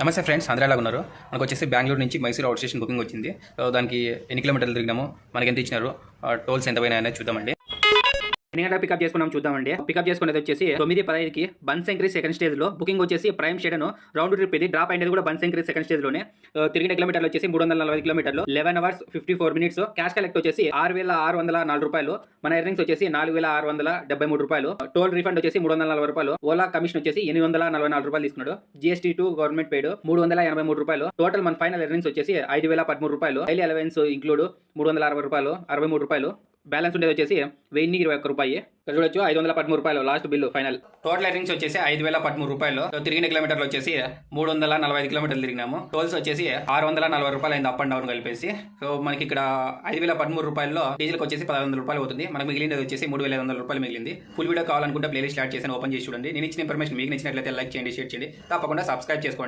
నమస్తే ఫ్రెండ్స్ అందరూ ఉన్నారు మనకు వచ్చేసి బెంగళూరు నుంచి మైసూరు అవుట్ స్టేషన్ బుకింగ్ వచ్చింది. సో దానికి ఎన్ని కిలోమీటర్లు తిరిగినాము మనకి ఎంత ఇచ్చినారు? టోల్స్ ఎంత పోయినా చూద్దామండి. ఎన్ని పికప్ చేసుకున్నాం చూద్దామండి. పికప్ చేసుకునేది వచ్చేసి తొమ్మిది పదహైదుకి బన్సెంక్రీ సెకండ్ స్టేజ్లో బుకింగ్ వచ్చేసి ప్రైమ్ షేడను రౌండ్ ట్రిప్ ఇది డ్రాప్ అయినది కూడా బన్సెంక్రీ సెకండ్ స్టేజ్లోనే. తిరిగిన కిలోమీటర్లు వచ్చేసి మూడు వందల నలభై కిలోమీటర్లు eleven hours fifty four minutes cash collect వచ్చేసి ఆరు వేల ఆరు వందల నాలుగు రూపాయలు. మన ఎర్నింగ్స్ వచ్చేసి నాలుగు వేల ఆరు వందల డెబ్బై మూడు రూపాయలు. టోల్ రిఫండ్ వచ్చేసి మూడు వందల నలభై రూపాయలు. ఓలా కమిషన్ వచ్చేసి ఎనిమిది వందల నలభై నాలుగు రూపాయలు తీసుకున్నాడు. జిఎస్టీ టు గవర్నమెంట్ పేడ్ మూడు వందల ఎనభై మూడు రూపాయలు. టోటల్ మన ఫైనల్ ఎర్నింగ్స్ వచ్చేసి ఐదు వేల పదమూడు రూపాయలు. డైలీ అలవెన్స్ ఇంక్లూడ్ మూడు వందల అరవై రూపాయలు అరవై మూడు రూపాయలు. బ్యాలెన్స్ ఉండేది వచ్చేసి వెయ్యి ఇరవై ఒక్క రూపాయి. ఇక్కడ చూడొచ్చు ఐదు వందల పదమూడు రూపాయలు last bill final. Total earnings వచ్చేసి ఐదు వేల పదమూడు రూపాయలు. తిరిగిన కిలోమీటర్లు వచ్చేసి మూడు వందల నలభై ఐదు కిలోమీటర్లు తిరిగినాము. టోల్స్ వచ్చేసి ఆరు వందల నలభై రూపాయలు అయింది అప్ అండ్ డౌన్ కలిపేసి. సో మనకి ఇక్కడ ఐదు వేల పదమూడు రూపాయల్లో డీజిల్కి వచ్చేసి పదహారు వందల రూపాయలు అవుతుంది మనకు మిగిలినది వచ్చేసి మూడు వేల ఐదు వందల రూపాయలు మిగిలింది. ఫుల్ వీడియో కావాలనుకుంటే ప్లేలిస్ట్ స్టార్ట్ చేసి ఓపెన్ చేసి చూడండి. నేను ఇచ్చిన ఇన్ఫర్మేషన్ మీకు నచ్చినట్లయితే లైక్ చేయండి షేర్ చేయండి. తప్పకుండా సబ్స్క్రైబ్ చేసుకోండి.